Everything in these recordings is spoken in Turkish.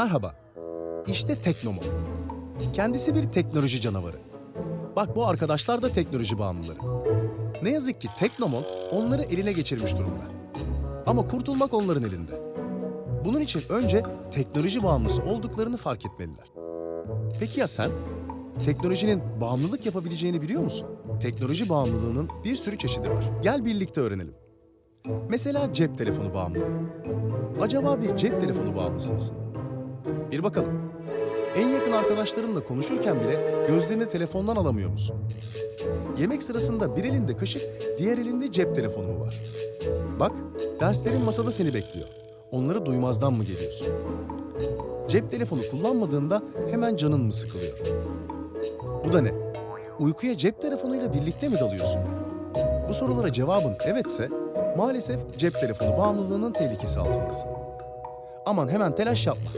Merhaba. İşte Teknomon. Kendisi bir teknoloji canavarı. Bak bu arkadaşlar da teknoloji bağımlıları. Ne yazık ki Teknomon onları eline geçirmiş durumda. Ama kurtulmak onların elinde. Bunun için önce teknoloji bağımlısı olduklarını fark etmeliler. Peki ya sen? Teknolojinin bağımlılık yapabileceğini biliyor musun? Teknoloji bağımlılığının bir sürü çeşidi var. Gel birlikte öğrenelim. Mesela cep telefonu bağımlılığı. Acaba bir cep telefonu bağımlısı mısın? Bir bakalım. En yakın arkadaşlarınla konuşurken bile gözlerini telefondan alamıyor musun? Yemek sırasında bir elinde kaşık, diğer elinde cep telefonu mu var? Bak, derslerin masada seni bekliyor. Onları duymazdan mı geliyorsun? Cep telefonu kullanmadığında hemen canın mı sıkılıyor? Bu da ne? Uykuya cep telefonuyla birlikte mi dalıyorsun? Bu sorulara cevabın evetse, maalesef cep telefonu bağımlılığının tehlikesi altındasın. Aman hemen telaş yapma.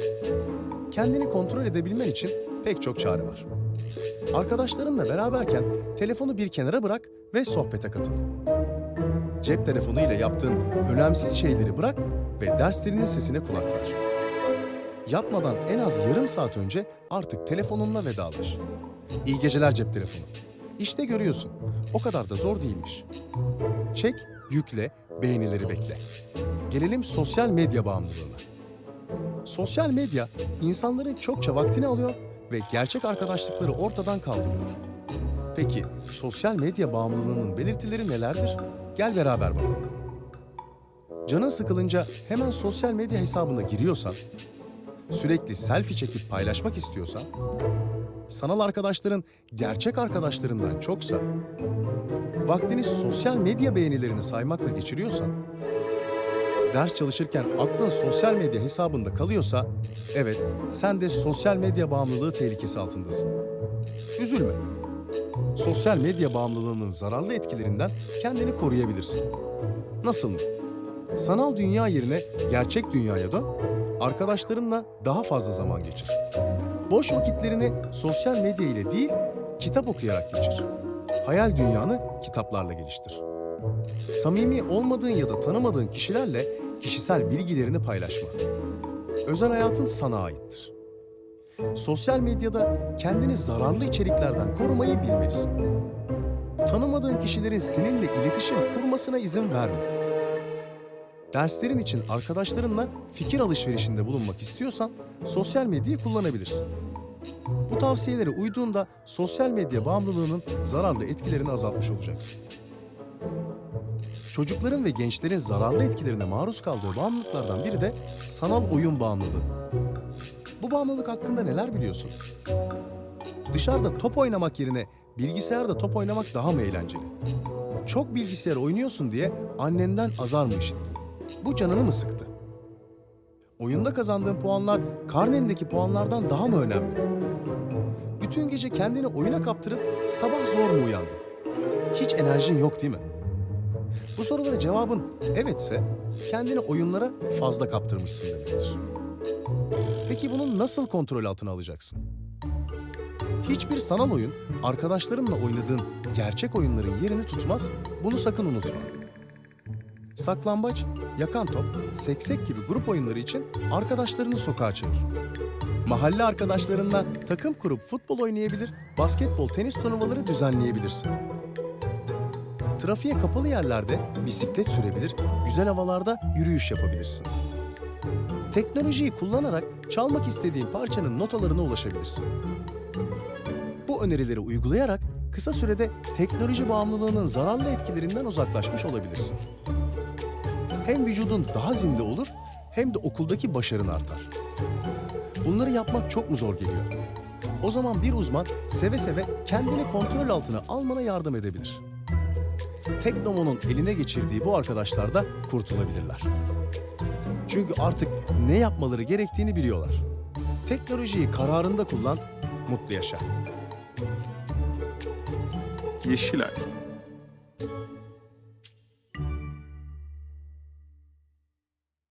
Kendini kontrol edebilmen için pek çok çare var. Arkadaşlarınla beraberken telefonu bir kenara bırak ve sohbete katıl. Cep telefonuyla yaptığın önemsiz şeyleri bırak ve derslerinin sesine kulak ver. Yatmadan en az yarım saat önce artık telefonunla vedalaş. İyi geceler cep telefonu. İşte görüyorsun. O kadar da zor değilmiş. Çek, yükle, beğenileri bekle. Gelelim sosyal medya bağımlılığına. Sosyal medya insanların çokça vaktini alıyor ve gerçek arkadaşlıkları ortadan kaldırıyor. Peki sosyal medya bağımlılığının belirtileri nelerdir? Gel beraber bakalım. Canın sıkılınca hemen sosyal medya hesabına giriyorsan, sürekli selfie çekip paylaşmak istiyorsan, sanal arkadaşların gerçek arkadaşlarından çoksa, vaktini sosyal medya beğenilerini saymakla geçiriyorsan, ders çalışırken aklın sosyal medya hesabında kalıyorsa, evet sen de sosyal medya bağımlılığı tehlikesi altındasın. Üzülme. Sosyal medya bağımlılığının zararlı etkilerinden kendini koruyabilirsin. Nasıl mı? Sanal dünya yerine gerçek dünyaya dön, arkadaşlarınla daha fazla zaman geçir. Boş vakitlerini sosyal medya ile değil, kitap okuyarak geçir. Hayal dünyanı kitaplarla geliştir. Samimi olmadığın ya da tanımadığın kişilerle kişisel bilgilerini paylaşma. Özel hayatın sana aittir. Sosyal medyada kendini zararlı içeriklerden korumayı bilmelisin. Tanımadığın kişilerin seninle iletişim kurmasına izin verme. Derslerin için arkadaşlarınla fikir alışverişinde bulunmak istiyorsan sosyal medyayı kullanabilirsin. Bu tavsiyelere uyduğunda sosyal medya bağımlılığının zararlı etkilerini azaltmış olacaksın. Çocukların ve gençlerin zararlı etkilerine maruz kaldığı bağımlılıklardan biri de sanal oyun bağımlılığı. Bu bağımlılık hakkında neler biliyorsun? Dışarıda top oynamak yerine bilgisayarda top oynamak daha mı eğlenceli? Çok bilgisayar oynuyorsun diye annenden azar mı işittin? Bu canını mı sıktı? Oyunda kazandığın puanlar karnendeki puanlardan daha mı önemli? Bütün gece kendini oyuna kaptırıp sabah zor mu uyandın? Hiç enerjin yok değil mi? Bu sorulara cevabın evetse kendini oyunlara fazla kaptırmışsın demektir. Peki bunu nasıl kontrol altına alacaksın? Hiçbir sanal oyun arkadaşlarınla oynadığın gerçek oyunların yerini tutmaz. Bunu sakın unutma. Saklambaç, yakan top, seksek gibi grup oyunları için arkadaşlarını sokağa çağır. Mahalle arkadaşlarınla takım kurup futbol oynayabilir, basketbol, tenis turnuvaları düzenleyebilirsin. Trafiğe kapalı yerlerde bisiklet sürebilir, güzel havalarda yürüyüş yapabilirsin. Teknolojiyi kullanarak çalmak istediğin parçanın notalarına ulaşabilirsin. Bu önerileri uygulayarak kısa sürede teknoloji bağımlılığının zararlı etkilerinden uzaklaşmış olabilirsin. Hem vücudun daha zinde olur hem de okuldaki başarın artar. Bunları yapmak çok mu zor geliyor? O zaman bir uzman seve seve kendini kontrol altına almana yardım edebilir. Teknomon'un eline geçirdiği bu arkadaşlar da kurtulabilirler. Çünkü artık ne yapmaları gerektiğini biliyorlar. Teknolojiyi kararında kullan, mutlu yaşa. Yeşilay